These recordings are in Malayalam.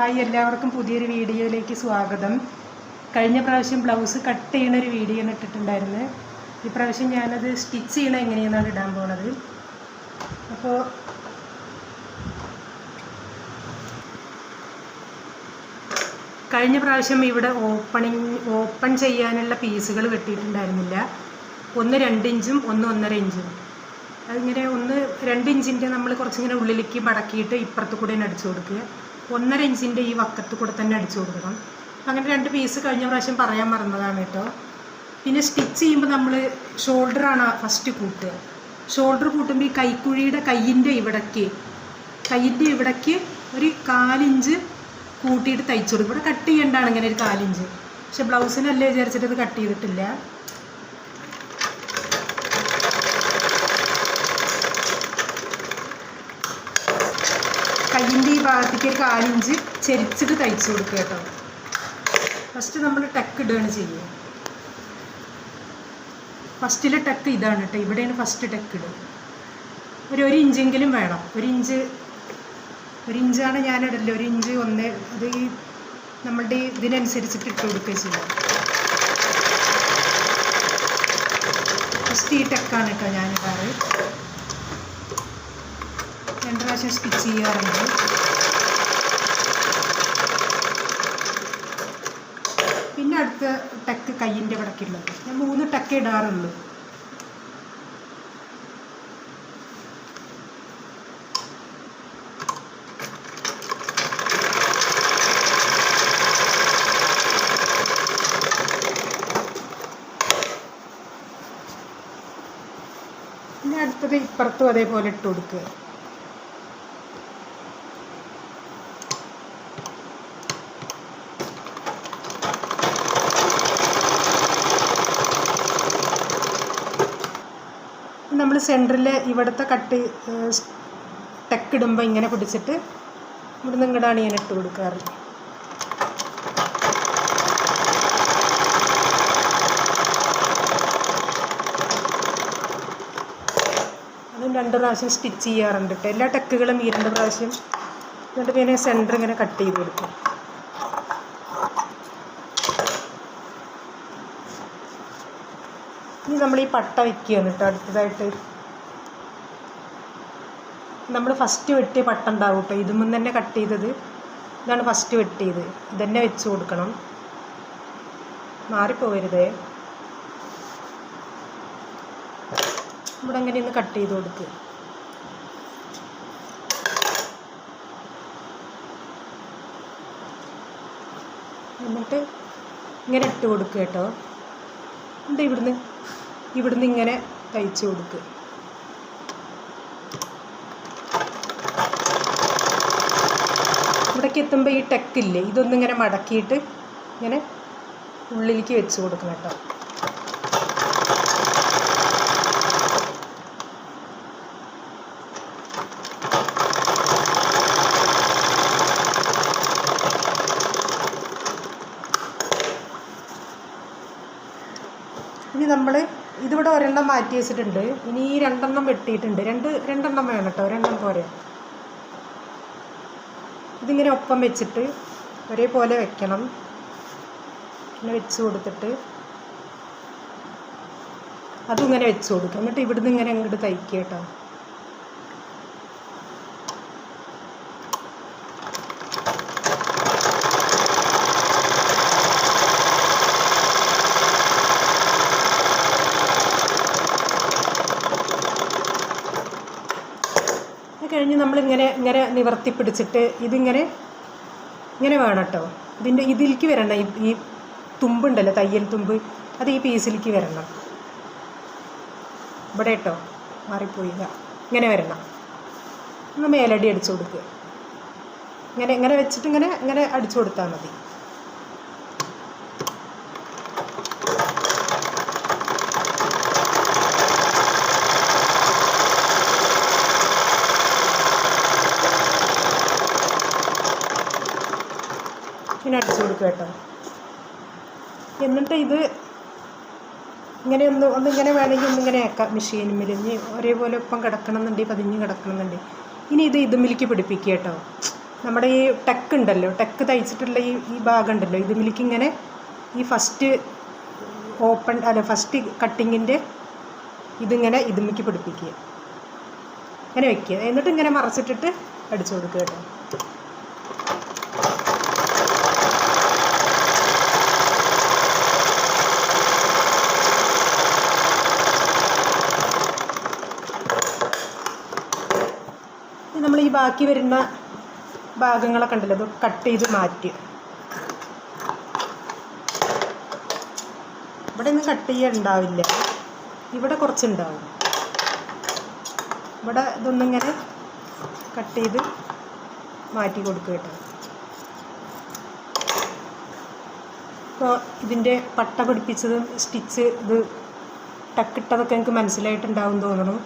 ഹായ് എല്ലാവർക്കും പുതിയൊരു വീഡിയോയിലേക്ക് സ്വാഗതം. കഴിഞ്ഞ പ്രാവശ്യം ബ്ലൗസ് കട്ട് ചെയ്യുന്ന ഒരു വീഡിയോ ഇട്ടിട്ടുണ്ടായിരുന്നു. ഈ പ്രാവശ്യം ഞാനത് സ്റ്റിച്ച് ചെയ്യണ എങ്ങനെയെന്നാണ് ഇടാൻ പോണത്. അപ്പോൾ കഴിഞ്ഞ പ്രാവശ്യം ഇവിടെ ഓപ്പണിങ് ഓപ്പൺ ചെയ്യാനുള്ള പീസുകൾ വെട്ടിയിട്ടുണ്ടായിരുന്നില്ല. ഒന്ന് രണ്ട് ഇഞ്ചും ഒന്ന് ഒന്നര ഇഞ്ചും. അതിങ്ങനെ ഒന്ന് രണ്ട് ഇഞ്ചിന്റെ നമ്മൾ കുറച്ചിങ്ങനെ ഉള്ളിലേക്ക് മടക്കിയിട്ട് ഇപ്പുറത്ത് കൂടെ അടിച്ചു കൊടുക്കുക. ഒന്നര ഇഞ്ചിന്റെ ഈ വക്കത്ത് കൂടെ തന്നെ അടിച്ചു കൊടുക്കണം. അങ്ങനെ രണ്ട് പീസ് കഴിഞ്ഞ പ്രാവശ്യം പറയാൻ മറന്നതാണ് കേട്ടോ. പിന്നെ സ്റ്റിച്ച് ചെയ്യുമ്പോൾ നമ്മൾ ഷോൾഡറാണ് ഫസ്റ്റ് കൂട്ടുക. ഷോൾഡർ കൂട്ടുമ്പോൾ ഈ കൈക്കുഴിയുടെ കയ്യിന്റെ ഇവിടേക്ക് കയ്യിന്റെ ഇവിടേക്ക് ഒരു കാലിഞ്ച് കൂട്ടിയിട്ട് തയ്ച്ചു കൊടുക്കും. ഇവിടെ കട്ട് ചെയ്യേണ്ടതാണ് ഇങ്ങനെ ഒരു കാലിഞ്ച്. പക്ഷെ ബ്ലൗസിനല്ലേ വിചാരിച്ചിട്ട് ഇത് കട്ട് ചെയ്തിട്ടില്ല. ഒരു കാലിഞ്ച് ചെരിച്ചിട്ട് തയ്ച്ചു കൊടുക്കുക കേട്ടോ. ഫസ്റ്റ് നമ്മൾ ടക്ക് ഇടുകയാണ് ചെയ്യുക. ഫസ്റ്റിലെ ടക്ക് ഇതാണ് കേട്ടോ. ഇവിടെയാണ് ഫസ്റ്റ് ടക്ക് ഇടുക. ഒരു ഒരു ഇഞ്ചെങ്കിലും വേണം. ഒരു ഇഞ്ച് ഒരു ഇഞ്ചാണ് ഞാൻ ഇടല്ലോ ഒരു ഇഞ്ച് ഒന്ന് അത് ഈ നമ്മളുടെ ഇതിനനുസരിച്ചിട്ട് ഇട്ട് കൊടുക്കുക ചെയ്യുക. ഫസ്റ്റ് ഈ ടക്കാണ് കേട്ടോ ഞാനിടാറ് രണ്ട് പ്രാവശ്യം സ്റ്റിച്ച് ചെയ്യാറുണ്ട്. അടുത്ത ടക്ക് കയ്യിന്റെ ഇവിടേക്കുള്ളത് ഞാൻ മൂന്ന് ടക്ക് ഇടാറുള്ളൂ. ഇനി അടുത്തത് ഇപ്പുറത്തും അതേപോലെ ഇട്ട് കൊടുക്കുക നമ്മൾ സെന്ററിൽ ഇവിടുത്തെ കട്ട് ടെക്ക് ഇടുമ്പോൾ ഇങ്ങനെ പിടിച്ചിട്ട് ഇവിടുന്ന് ഇങ്ങോട്ടാണ് ഞാൻ ഇട്ട് കൊടുക്കാറ്. അതും രണ്ട് പ്രാവശ്യം സ്റ്റിച്ച് ചെയ്യാറുണ്ട് കേട്ടോ എല്ലാ ടെക്കുകളും ഈ രണ്ട് പ്രാവശ്യം എന്നിട്ട് പിന്നെ സെന്റർ ഇങ്ങനെ കട്ട് ചെയ്ത് കൊടുക്കും. ഇനി നമ്മൾ ഈ പട്ട വയ്ക്കുകയാണ് കേട്ടോ അടുത്തതായിട്ട് നമ്മൾ ഫസ്റ്റ് വെട്ടിയ പട്ട ഉണ്ടാവും കേട്ടോ ഇതുമ്പോൾ തന്നെ കട്ട് ചെയ്തത്. ഇതാണ് ഫസ്റ്റ് വെട്ടിയത്. ഇതന്നെ വെച്ച് കൊടുക്കണം. മാറിപ്പോകരുതേ ഇവിടെ അങ്ങനെ ഒന്ന് കട്ട് ചെയ്ത് കൊടുക്കുക എന്നിട്ട് ഇങ്ങനെ ഇട്ട് കൊടുക്കുക കേട്ടോ. എന്നിട്ട് ഇവിടുന്ന് ഇവിടുന്ന് ഇങ്ങനെ തയ്ച്ച് കൊടുക്കുക ഇവിടേക്ക് എത്തുമ്പോൾ ഈ ടെക്കില്ലേ ഇങ്ങനെ മടക്കിയിട്ട് ഇങ്ങനെ ഉള്ളിലേക്ക് വെച്ച് കൊടുക്കണം കേട്ടോ. ഇനി നമ്മൾ ഇതിവിടെ ഒരെണ്ണം മാറ്റി വെച്ചിട്ടുണ്ട്. ഇനി ഈ രണ്ടെണ്ണം വെട്ടിയിട്ടുണ്ട്. രണ്ട് രണ്ടെണ്ണം വേണം കേട്ടോ. രണ്ടെണ്ണം പോരെ. ഇതിങ്ങനെ ഒപ്പം വെച്ചിട്ട് ഒരേപോലെ വെക്കണം. ഇങ്ങനെ വെച്ച് കൊടുത്തിട്ട് അതും ഇങ്ങനെ വെച്ച് കൊടുക്കുക എന്നിട്ട് ഇവിടുന്ന് ഇങ്ങനെ അങ്ങോട്ട് തയ്ക്കുക കേട്ടോ അത് കഴിഞ്ഞ് നമ്മളിങ്ങനെ ഇങ്ങനെ നിവർത്തി പിടിച്ചിട്ട് ഇതിങ്ങനെ ഇങ്ങനെ വേണം കേട്ടോ ഇതിന്റെ ഇതിലേക്ക് വരണം ഈ ഈ തുമ്പുണ്ടല്ലോ തയ്യൽ തുമ്പ്. അത് ഈ പീസിലേക്ക് വരണം. ഇവിടെ കേട്ടോ മാറിപ്പോയി ഇങ്ങനെ വരണം. ഒന്ന് മേലടി അടിച്ചു കൊടുക്കുക ഇങ്ങനെ ഇങ്ങനെ വെച്ചിട്ട് ഇങ്ങനെ ഇങ്ങനെ അടിച്ചു കൊടുത്താൽ മതി ഇങ്ങനെ അടിച്ചു കൊടുക്കുക കേട്ടോ. എന്നിട്ട് ഇത് ഇങ്ങനെ ഒന്ന് ഒന്ന് ഇങ്ങനെ വേണമെങ്കിൽ ഒന്നിങ്ങനെ ആക്കാം മെഷീനുമ്മിൽ മിരിഞ്ഞ് ഒരേപോലെ ഒപ്പം കിടക്കണം എന്നുണ്ടെങ്കിൽ പതിഞ്ഞ് കിടക്കണം എന്നുണ്ടെങ്കിൽ ഇനി ഇത് ഇതുമിലേക്ക് പിടിപ്പിക്കുക കേട്ടോ. നമ്മുടെ ഈ ടെക്ക് ഉണ്ടല്ലോ ടെക്ക് തയ്ച്ചിട്ടുള്ള ഈ ഈ ഭാഗം ഉണ്ടല്ലോ. ഇതുമിലേക്ക് ഇങ്ങനെ ഈ ഫസ്റ്റ് ഓപ്പൺ അല്ല ഫസ്റ്റ് കട്ടിങ്ങിന്റെ ഇതിങ്ങനെ ഇതിലേക്ക് പിടിപ്പിക്കുക ഇങ്ങനെ വെക്കുക എന്നിട്ട് ഇങ്ങനെ മറച്ചിട്ടിട്ട് അടിച്ചു കൊടുക്കുക കേട്ടോ നമ്മൾ ഈ ബാക്കി വരുന്ന ഭാഗങ്ങളൊക്കെ ഉണ്ടല്ലോ അത് കട്ട് ചെയ്ത് മാറ്റി. ഇവിടെ ഒന്നും കട്ട് ചെയ്യാൻ ഉണ്ടാവില്ല. ഇവിടെ കുറച്ചുണ്ടാവും. ഇവിടെ ഇതൊന്നും ഇങ്ങനെ കട്ട് ചെയ്ത് മാറ്റി കൊടുക്കുക കേട്ടോ. ഇപ്പോൾ ഇതിന്റെ പട്ട പിടിപ്പിച്ചതും സ്റ്റിച്ച് ഇത് ടക്കിട്ടതൊക്കെ എനിക്ക് മനസ്സിലായിട്ടുണ്ടാവും തോന്നുന്നു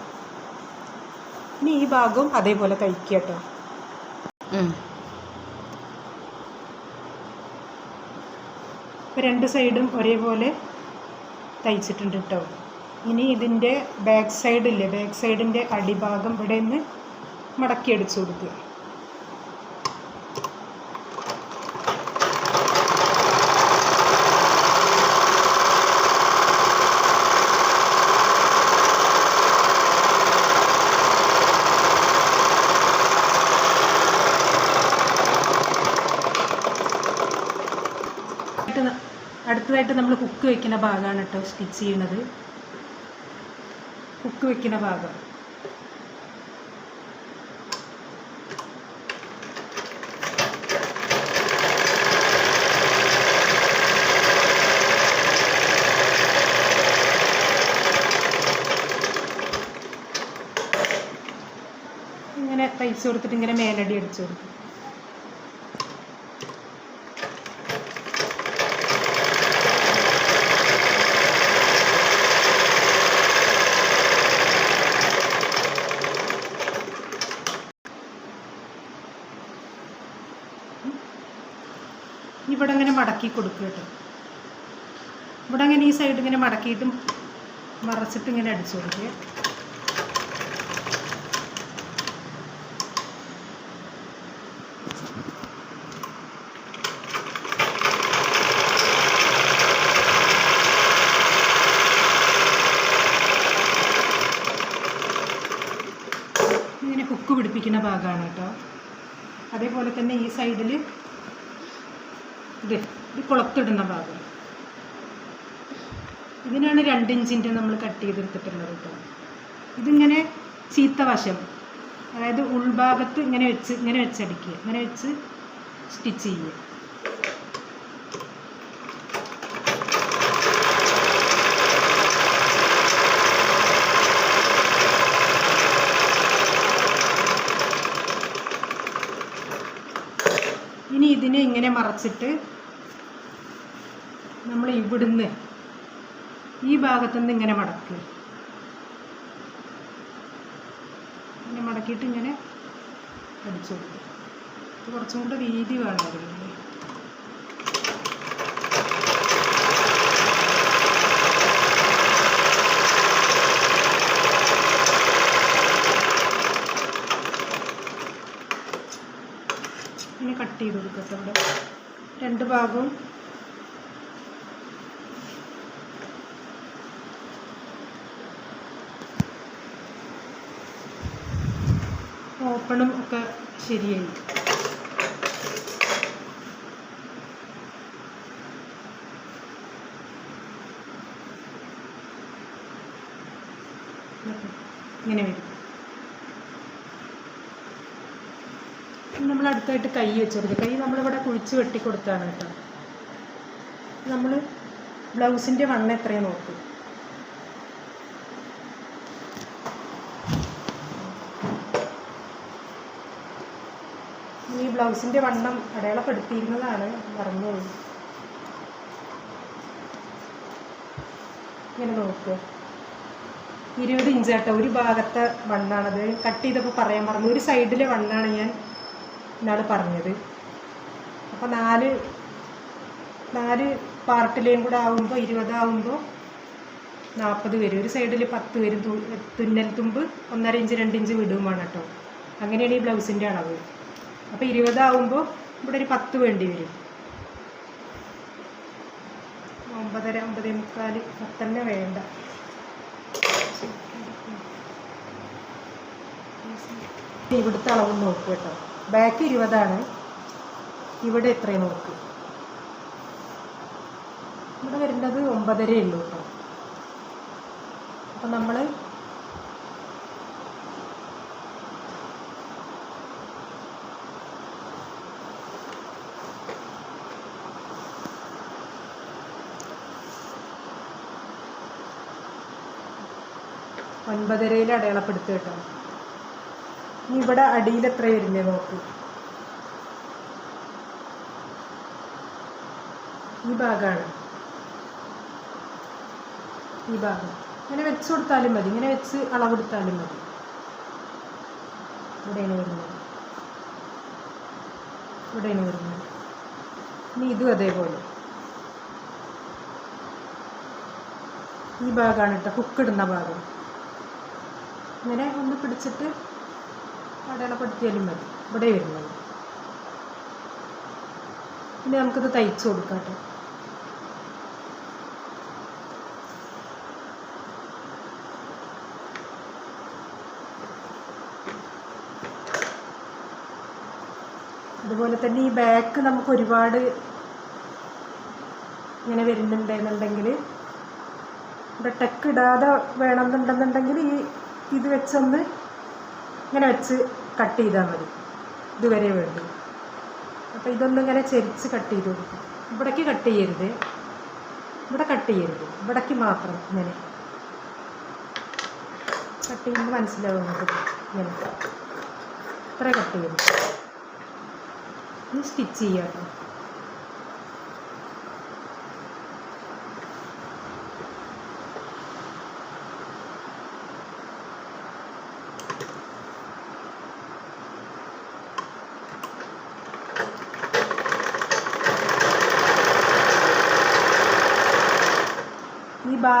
ഇനി ഈ ഭാഗവും അതേപോലെ തയ്ക്കുക കേട്ടോ. ഇപ്പം രണ്ട് സൈഡും ഒരേപോലെ തയ്ച്ചിട്ടുണ്ട് കേട്ടോ. ഇനി ഇതിന്റെ ബാക്ക് സൈഡില്ലേ ബാക്ക് സൈഡിന്റെ അടിഭാഗം ഇവിടെ നിന്ന് മടക്കി അടിച്ചു കൊടുക്കുക ആയിട്ട് ന- അടുത്തതായിട്ട് നമ്മൾ ഹുക്ക് വെക്കുന്ന ഭാഗമാണ് കേട്ടോ സ്റ്റിച്ച് ചെയ്യുന്നത്. ഹുക്ക് വെക്കുന്ന ഭാഗം. ഇങ്ങനെ തയ്ച്ചു കൊടുത്തിട്ട് ഇങ്ങനെ മേലടി അടിച്ചു കൊടുക്കും ഇവിടെ ഇങ്ങനെ മടക്കി കൊടുക്കുക കേട്ടോ. ഇവിടെ അങ്ങനെ ഈ സൈഡ് ഇങ്ങനെ മടക്കിയിട്ടും മറച്ചിട്ട് ഇങ്ങനെ അടിച്ചു കൊടുക്കുക. ഇങ്ങനെ ഹുക്ക് പിടിപ്പിക്കുന്ന ഭാഗമാണ് കേട്ടോ. അതേപോലെ തന്നെ ഈ സൈഡിൽ കുളത്തിടുന്ന ഭാഗം. ഇതിനാണ് രണ്ട് നമ്മൾ കട്ട് ചെയ്തെടുത്തിട്ടുള്ളത് കേട്ടോ. ഇതിങ്ങനെ ചീത്ത വശം അതായത് ഉൾഭാഗത്ത് ഇങ്ങനെ വെച്ച് ഇങ്ങനെ വെച്ചടിക്കുക. ഇങ്ങനെ വെച്ച് സ്റ്റിച്ച് ചെയ്യുക. ഇനി ഇതിനെ ഇങ്ങനെ മറച്ചിട്ട് ഇവിടുന്ന്. ഈ ഭാഗത്തുനിന്ന് ഇങ്ങനെ മടക്കുക ഇങ്ങനെ മടക്കിയിട്ട് ഇങ്ങനെ അടിച്ചു കൊടുക്കുക. ഇത് കുറച്ചും കൂടെ വീതി വേണമായിരുന്നു ഇങ്ങനെ കട്ട് ചെയ്ത് കൊടുക്കട്ടെ ഇവിടെ. രണ്ട് ഭാഗവും ഓപ്പണും ഒക്കെ ശരിയായി. ഇങ്ങനെ വരും. നമ്മൾ അടുത്തായിട്ട് കൈ വെച്ച് കൈ നമ്മളിവിടെ കുഴിച്ച് വെട്ടി കൊടുത്താണ് കേട്ടോ. നമ്മൾ ബ്ലൗസിന്റെ വണ്ണം എത്രയാണ് നോക്കും ഈ ബ്ലൗസിന്റെ വണ്ണം അടയാളപ്പെടുത്തിയിരുന്നതാണ് പറഞ്ഞു. ഇങ്ങനെ നോക്കുക ഇരുപത് ഇഞ്ച് കേട്ടോ. ഒരു ഭാഗത്തെ വണ്ണാണത് കട്ട് ചെയ്തപ്പോൾ പറയാൻ മറന്നു. ഒരു സൈഡിലെ വണ്ണാണ് ഞാൻ ഇന്നാൾ പറഞ്ഞത്. അപ്പോൾ നാല് നാല് പാർട്ടിലെയും കൂടെ ആവുമ്പോൾ ഇരുപതാവുമ്പോൾ നാൽപ്പത് വരും. ഒരു സൈഡിൽ പത്ത് വരും. തുന്നൽ തുമ്പ് ഒന്നര ഇഞ്ച് രണ്ട് ഇഞ്ച് വിടും കേട്ടോ. അങ്ങനെയാണ് ഈ ബ്ലൗസിന്റെ അളവ്. അപ്പോൾ ഇരുപതാവുമ്പോൾ ഇവിടെ ഒരു പത്ത് വേണ്ടി വരും. ഒമ്പതര ഒമ്പതേ മുക്കാൽ പത്തന്നെ വേണ്ട. ഇവിടുത്തെ അളവ് നോക്ക് കേട്ടോ. ബാക്ക് ഇരുപതാണ്. ഇവിടെ എത്രയും നോക്ക്? ഇവിടെ വരേണ്ടത് ഒമ്പതരയേ ഉള്ളൂ കേട്ടോ. അപ്പം നമ്മൾ ഒൻപതരയിൽ അടയാളപ്പെടുത്തുക കേട്ടോ. ഇവിടെ അടിയിൽ എത്ര വരില്ലേ നോക്ക്. ഈ ഭാഗമാണ് ഈ ഭാഗം. ഇങ്ങനെ വെച്ച് കൊടുത്താലും മതി. ഇങ്ങനെ വെച്ച് അളവെടുത്താലും മതി. ഇവിടെയാണ് വരുന്നത്. ഇവിടെയാണ് വരുന്നത്. ഇനി ഇതും അതേപോലെ. ഈ ഭാഗമാണ് കേട്ടോ. കുക്കിടുന്ന ഭാഗം. ഇങ്ങനെ ഒന്ന് പിടിച്ചിട്ട് അടയാളപ്പെടുത്തിയാലും മതി. ഇവിടെ വരുന്നത്. ഇനി നമുക്കിത് തയ്ച്ചു കൊടുക്കാം അതുപോലെ തന്നെ ഈ ബാക്ക് നമുക്ക് ഒരുപാട് ഇങ്ങനെ വരുന്നുണ്ടെന്നുണ്ടെങ്കിൽ ഇവിടെ ടെക്ക് ഇടാതെ വേണമെന്നുണ്ടെന്നുണ്ടെങ്കിൽ ഈ ഇത് വെച്ചൊന്ന് ഇങ്ങനെ വെച്ച് കട്ട് ചെയ്താൽ മതി. ഇതുവരെ വേണ്ടി. അപ്പോൾ ഇതൊന്നും ഇങ്ങനെ ചെരിച്ച് കട്ട് ചെയ്ത് കൊടുക്കും. ഇവിടേക്ക് കട്ട് ചെയ്യരുത്. ഇവിടെ കട്ട് ചെയ്യരുത്. ഇവിടേക്ക് മാത്രം ഇങ്ങനെ. കട്ട് ചെയ്യുമ്പോൾ മനസ്സിലാവും ഇങ്ങനെ. ഇത്ര കട്ട് ചെയ്യരുത്. ഇനി സ്റ്റിച്ച് ചെയ്യാം കേട്ടോ ഈ ബാ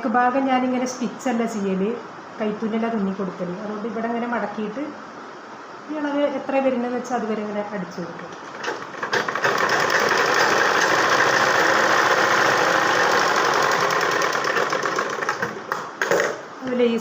ബാക്ക് ഭാഗം ഞാനിങ്ങനെ സ്റ്റിച്ചല്ല ചെയ്യൽ കൈത്തുന്നല തുന്നി കൊടുക്കൽ അതുകൊണ്ട് ഇവിടെ ഇങ്ങനെ മടക്കിയിട്ട് ഈ എത്ര വരുന്നതെന്ന് വെച്ചാൽ അതുവരെ ഇങ്ങനെ അടിച്ചു കൊടുക്കും. അതുപോലെ ഈ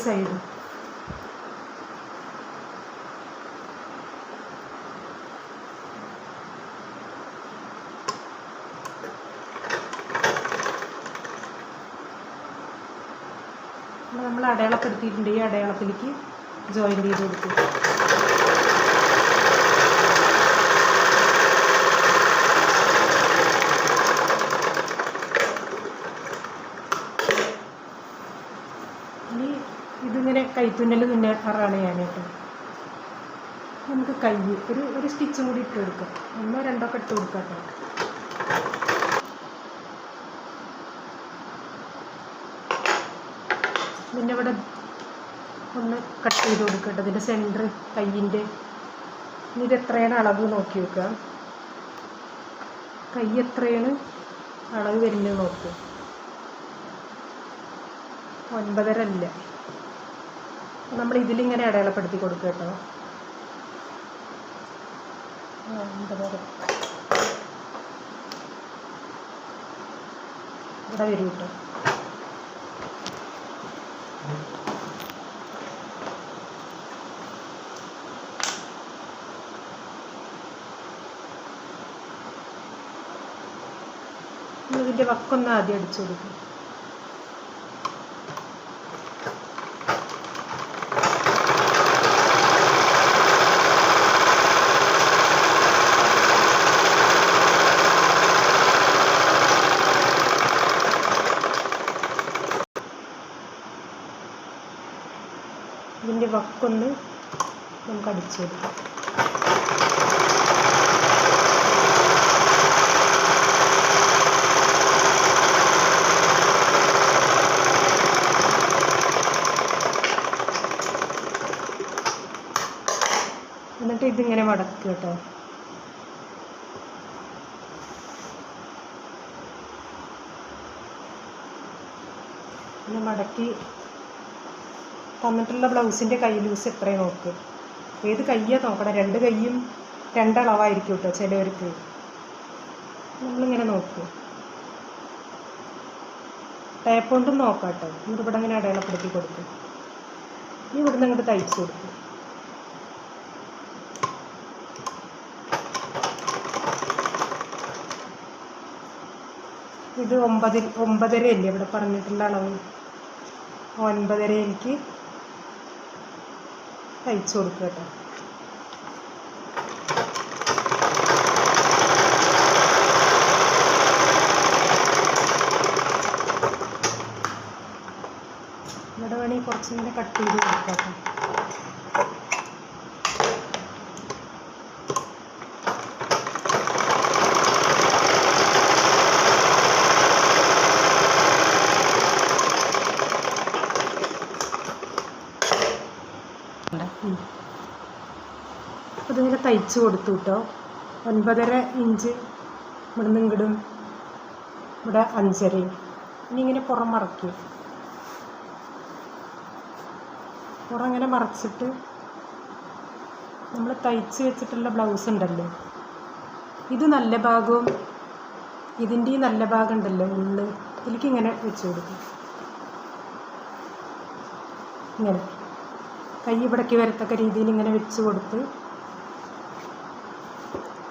അടയാളപ്പെടുത്തിയിട്ടുണ്ട് ഈ അടയാളത്തിലേക്ക് ജോയിൻ ചെയ്ത് കൊടുക്കും ഇതിങ്ങനെ കൈത്തുന്നൽ തുന്നാറാണ് ഞാൻ കേട്ടോ. നമുക്ക് കൈ ഒരു ഒരു സ്റ്റിച്ചും കൂടി ഇട്ട് കൊടുക്കാം. ഒന്നോ രണ്ടോ ഒക്കെ ഇട്ട് കൊടുക്കാം കേട്ടോ. പിന്നെ ഇവിടെ ഒന്ന് കട്ട് ചെയ്ത് കൊടുക്കട്ടെ ഇതിന്റെ സെന്റർ കയ്യിന്റെ ഇത് എത്രയാണ് അളവ് നോക്കി വെക്കുക കൈ എത്രയാണ് അളവ് വരുന്നത് നോക്കുക ഒൻപതര അല്ല. നമ്മൾ ഇതിലിങ്ങനെ അടയാളപ്പെടുത്തി കൊടുക്കുക കേട്ടോ ഇവിടെ വരും കേട്ടോ ഇതിന്റെ വക്കൊന്ന് ആദ്യം അടിച്ചു കൊടുക്കും. ഇതിന്റെ വക്കൊന്ന് നമുക്ക് അടിച്ചു കൊടുക്കാം. എന്നിട്ട് ഇതിങ്ങനെ മടക്കുക കേട്ടോ. പിന്നെ മടക്കി തന്നിട്ടുള്ള ബ്ലൗസിന്റെ കൈ ലൂസ് എത്രയും നോക്ക്. ഏത് കയ്യാണ് നോക്കണം? രണ്ട് കൈയും രണ്ടളവായിരിക്കും കേട്ടോ ചിലവർക്ക്. നമ്മളിങ്ങനെ നോക്കും. ടേപ്പ് കൊണ്ടും നോക്കാം കേട്ടോ എന്നിട്ട് ഇവിടെ ഇങ്ങനെ അടയാളപ്പെടുത്തി കൊടുക്കും. ഇനി ഇവിടുന്ന് അങ്ങോട്ട് തയ്ച്ചു കൊടുക്കും. ഇത് ഒമ്പതിൽ ഒമ്പതര അല്ലേ ഇവിടെ പറഞ്ഞിട്ടുള്ള അളവ്? ഒൻപതരയിലേക്ക് തയ്ച്ചു കൊടുക്കുക കേട്ടോ. ഇവിടെ വേണമെങ്കിൽ കുറച്ചിങ്ങനെ കട്ട് ചെയ്ത് കൊടുക്കാം കേട്ടോ ഉം. അപ്പോൾ തയ്ച്ച് കൊടുത്തു കേട്ടോ ഒൻപതര ഇഞ്ച് ഇവിടെ ഇങ്ങടും ഇവിടെ അഞ്ചരയും. ഇനി ഇങ്ങനെ പുറം മറക്കും പുറം ഇങ്ങനെ മറച്ചിട്ട് നമ്മൾ തയ്ച്ച് വെച്ചിട്ടുള്ള ബ്ലൗസ് ഉണ്ടല്ലോ. ഇത് നല്ല ഭാഗവും ഇതിന്റെ നല്ല ഭാഗം ഉണ്ടല്ലോ ഉള്ളു. ഇതിലേക്ക് ഇങ്ങനെ വെച്ച് കൊടുക്കും. ഇങ്ങനെ. കൈ ഇവിടേക്ക് വരത്തക്ക രീതിയിൽ ഇങ്ങനെ വെച്ച് കൊടുത്ത്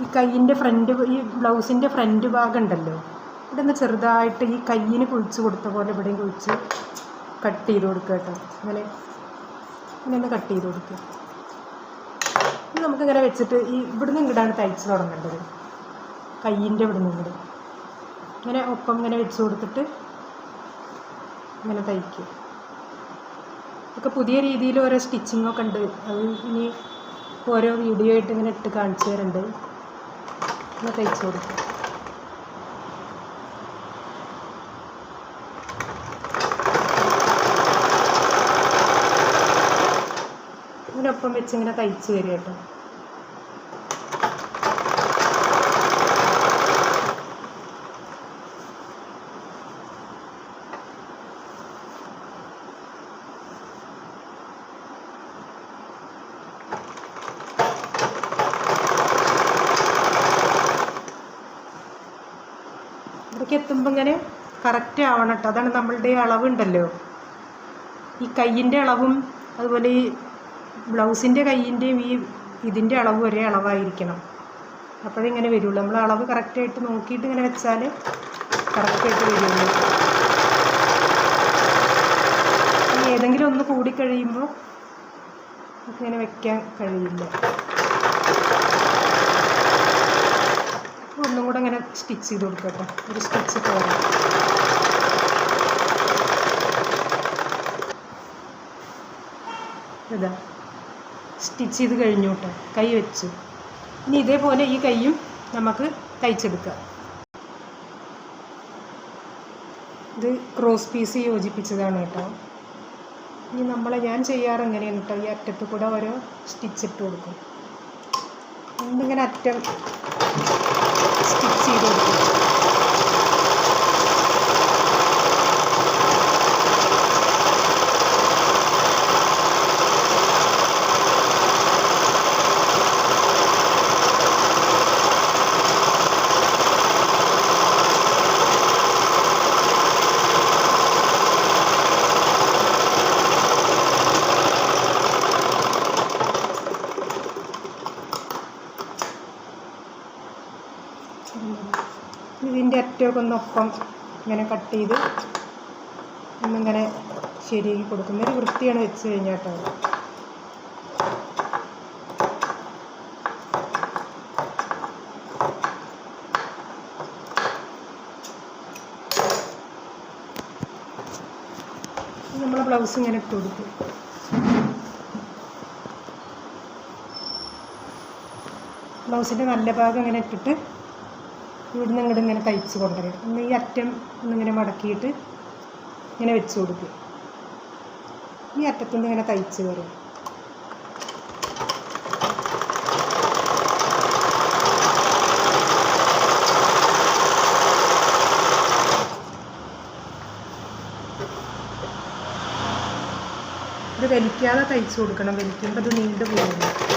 ഈ കൈയിന്റെ ഫ്രണ്ട് ഈ ബ്ലൗസിന്റെ ഫ്രണ്ട് ഭാഗം ഉണ്ടല്ലോ ഇവിടെ നിന്ന് ചെറുതായിട്ട് ഈ കയ്യിന് കുഴിച്ച് കൊടുത്ത പോലെ ഇവിടെയും കുഴിച്ച് കട്ട് ചെയ്ത് കൊടുക്കുക കേട്ടോ. ഇങ്ങനെ ഇങ്ങനെ കട്ട് ചെയ്ത് കൊടുക്കുക. ഇത് നമുക്കിങ്ങനെ വെച്ചിട്ട് ഈ ഇവിടുന്ന് ഇങ്ങോട്ടാണ് തയ്ച്ച് തുടങ്ങേണ്ടത്. കയ്യിന്റെ ഇവിടുന്ന് ഇങ്ങോട്ട്. ഇങ്ങനെ ഒപ്പം ഇങ്ങനെ വെച്ച് കൊടുത്തിട്ട് ഇങ്ങനെ തയ്ക്കുക. ഇതൊക്കെ പുതിയ രീതിയിൽ ഓരോ സ്റ്റിച്ചിങ്ങൊക്കെ ഉണ്ട്. അത് ഇനി ഓരോ വീഡിയോ ആയിട്ട് ഇങ്ങനെ ഇട്ട് കാണിച്ചു തരുന്നുണ്ട് ഇങ്ങനെ തയ്ച്ചു കൊടുക്കും. ഇതിനൊപ്പം വെച്ച് ഇങ്ങനെ തയ്ച്ച് തരിക കേട്ടോ ഇവിടേക്ക് എത്തുമ്പോൾ ഇങ്ങനെ കറക്റ്റ് ആവണം കേട്ടോ. അതാണ് നമ്മളുടെ അളവുണ്ടല്ലോ. ഈ കയ്യിന്റെ അളവും അതുപോലെ ഈ ബ്ലൗസിന്റെ കയ്യിന്റെയും ഈ ഇതിന്റെ അളവ് ഒരേ അളവായിരിക്കണം. അപ്പോഴിങ്ങനെ വരുള്ളൂ. നമ്മൾ അളവ് കറക്റ്റായിട്ട് നോക്കിയിട്ട് ഇങ്ങനെ വെച്ചാൽ കറക്റ്റായിട്ട് വരുള്ളൂ. ഏതെങ്കിലും ഒന്ന് കൂടിക്കഴിയുമ്പോൾ ഇങ്ങനെ വെക്കാൻ കഴിയില്ല. ഒന്നും കൂടെ ഇങ്ങനെ സ്റ്റിച്ച് ചെയ്ത് കൊടുക്കട്ടെ ഒരു സ്റ്റിച്ച് പോരാ ഇതാ. സ്റ്റിച്ച് ചെയ്ത് കഴിഞ്ഞു കേട്ടോ കൈ വെച്ചു. ഇനി ഇതേപോലെ ഈ കൈയും നമുക്ക് തയ്ച്ചെടുക്കാം. ഇത് ക്രോസ് പീസ് യോജിപ്പിച്ചതാണ് കേട്ടോ ഇനി നമ്മളെ ഞാൻ ചെയ്യാറ് എങ്ങനെയാണ് കേട്ടോ ഈ അറ്റത്ത് കൂടെ ഓരോ സ്റ്റിച്ച് ഇട്ട് കൊടുക്കും. ഇങ്ങനെ അറ്റം സ്റ്റിച്ച് ചെയ്ത് കൊടുക്കും ഇതിന്റെ അറ്റമൊക്കെ ഒന്നൊപ്പം ഇങ്ങനെ കട്ട് ചെയ്ത് ഒന്നിങ്ങനെ ശരിയാക്കി കൊടുക്കുന്ന ഒരു വൃത്തിയാണ് വെച്ച് കഴിഞ്ഞാൽ കേട്ടോ. നമ്മളെ ബ്ലൗസ് ഇങ്ങനെ ഇട്ട് കൊടുക്കും. ബ്ലൗസിന്റെ നല്ല ഭാഗം ഇങ്ങനെ ഇട്ടിട്ട് ഇവിടുന്ന് ഇങ്ങോട്ട് ഇങ്ങനെ തയ്ച്ച് കൊണ്ടുവരും. ഒന്ന് ഈ അറ്റം ഒന്നിങ്ങനെ മടക്കിയിട്ട് ഇങ്ങനെ വെച്ച് കൊടുക്കും. ഈ അറ്റത്തുനിന്ന് ഇങ്ങനെ തയ്ച്ച് വരും. ഇത് വലിക്കാതെ തയ്ച്ച് കൊടുക്കണം. വലിക്കുമ്പോൾ ഇത് നീണ്ടു പോകുന്നു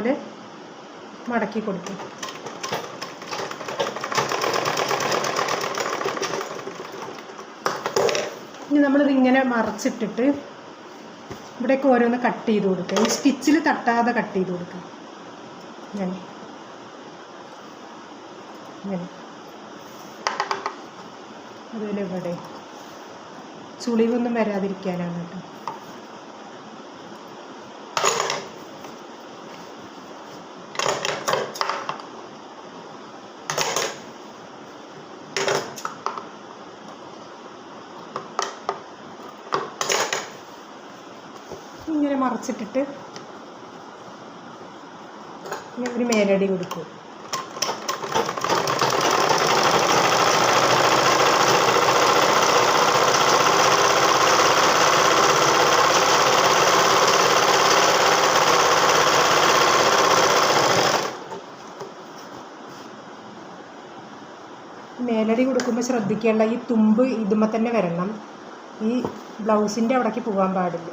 ഇവിടെ അതേപോലെ മടക്കി കൊടുക്കും. ഇനി നമ്മൾ ഇങ്ങനെ മറച്ചിട്ടിട്ട് ഇവിടേക്ക് ഓരോന്ന് കട്ട് ചെയ്ത് കൊടുക്കുക. ഈ സ്റ്റിച്ചിൽ തട്ടാതെ കട്ട് ചെയ്ത് കൊടുക്കുക. ഇങ്ങനെ. ഇങ്ങനെ. അതുപോലെ ഇവിടെ. ചുളിവൊന്നും വരാതിരിക്കാനാണ് കേട്ടോ ഇങ്ങനെ മറച്ചിട്ടിട്ട് ഒരു മേലടി കൊടുക്കും. മേലടി കൊടുക്കുമ്പോൾ ശ്രദ്ധിക്കേണ്ട ഈ തുമ്പ് ഇതുമ്മ തന്നെ വരണം. ഈ ബ്ലൗസിന്റെ അവിടേക്ക് പോകാൻ പാടില്ല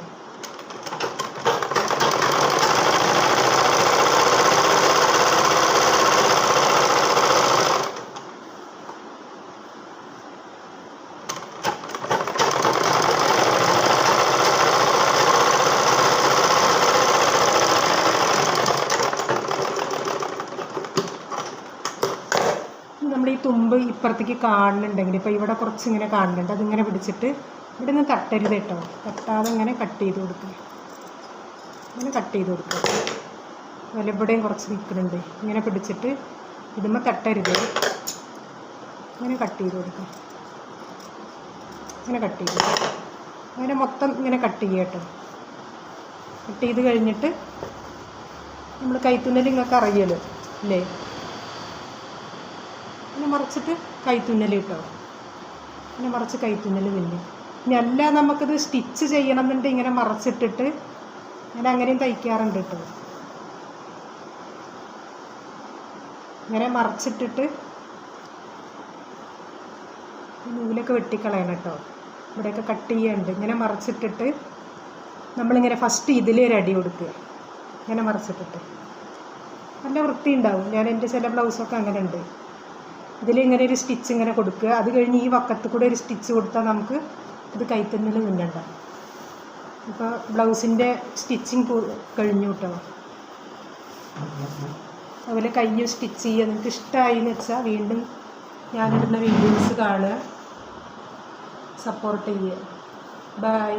നമ്മൾ ഈ തുമ്പ് ഇപ്പുറത്തേക്ക് കാണുന്നുണ്ടെങ്കിൽ ഇപ്പോൾ ഇവിടെ കുറച്ച് ഇങ്ങനെ കാണുന്നുണ്ട് അതിങ്ങനെ പിടിച്ചിട്ട് ഇവിടെ നിന്ന് തട്ടരുത് കേട്ടോ. തട്ടാതെ ഇങ്ങനെ കട്ട് ചെയ്ത് കൊടുക്കുക ഇങ്ങനെ കട്ട് ചെയ്ത് കൊടുക്കുക അതുപോലെ ഇവിടെയും കുറച്ച് നിൽക്കുന്നുണ്ട്. ഇങ്ങനെ പിടിച്ചിട്ട് ഇടുമ്പോൾ തട്ടരുത്. ഇങ്ങനെ കട്ട് ചെയ്ത് കൊടുക്കുക ഇങ്ങനെ കട്ട് ചെയ്ത് അങ്ങനെ മൊത്തം ഇങ്ങനെ കട്ട് ചെയ്യുക കേട്ടോ. കട്ട് ചെയ്ത് കഴിഞ്ഞിട്ട് നമ്മൾ കൈത്തുന്നൽ നിങ്ങൾക്ക് അറിയല്ലോ അല്ലേ? പിന്നെ മറിച്ചിട്ട് കൈത്തുന്നൽ കിട്ടും. പിന്നെ മറിച്ച് കൈത്തുന്നൽ പിന്നെ. ഇനി അല്ല നമുക്കിത് സ്റ്റിച്ച് ചെയ്യണം എന്നുണ്ടെങ്കിൽ ഇങ്ങനെ മറച്ചിട്ടിട്ട് ഞാൻ അങ്ങനെയും തയ്ക്കാറുണ്ട് കേട്ടോ. ഇങ്ങനെ മറച്ചിട്ടിട്ട് നൂലൊക്കെ വെട്ടിക്കളയണം കേട്ടോ. ഇവിടെയൊക്കെ കട്ട് ചെയ്യുന്നുണ്ട് ഇങ്ങനെ മറച്ചിട്ടിട്ട് നമ്മളിങ്ങനെ ഫസ്റ്റ് ഇതിലൊരു അടി കൊടുക്കുക. ഇങ്ങനെ മറച്ചിട്ടിട്ട്. നല്ല വൃത്തി ഉണ്ടാവും ഞാൻ എന്റെ ചില ബ്ലൗസൊക്കെ അങ്ങനെ ഉണ്ട് ഇതിലിങ്ങനെ ഒരു സ്റ്റിച്ച് ഇങ്ങനെ കൊടുക്കുക. അത് കഴിഞ്ഞ് ഈ വക്കത്ത് കൂടെ ഒരു സ്റ്റിച്ച് കൊടുത്താൽ നമുക്ക് ഇത് കൈത്തന്നിൽ തുന്നണ്ട ഇപ്പോൾ ബ്ലൗസിന്റെ സ്റ്റിച്ചിങ് കഴിഞ്ഞു കേട്ടോ അതുപോലെ കയ്യും സ്റ്റിച്ച് ചെയ്യുക. നിങ്ങൾക്ക് ഇഷ്ടമായി എന്ന് വെച്ചാൽ വീണ്ടും ഞാനിടുന്ന വീഡിയോസ് കാണുക. സപ്പോർട്ട് ചെയ്യുക. ബൈ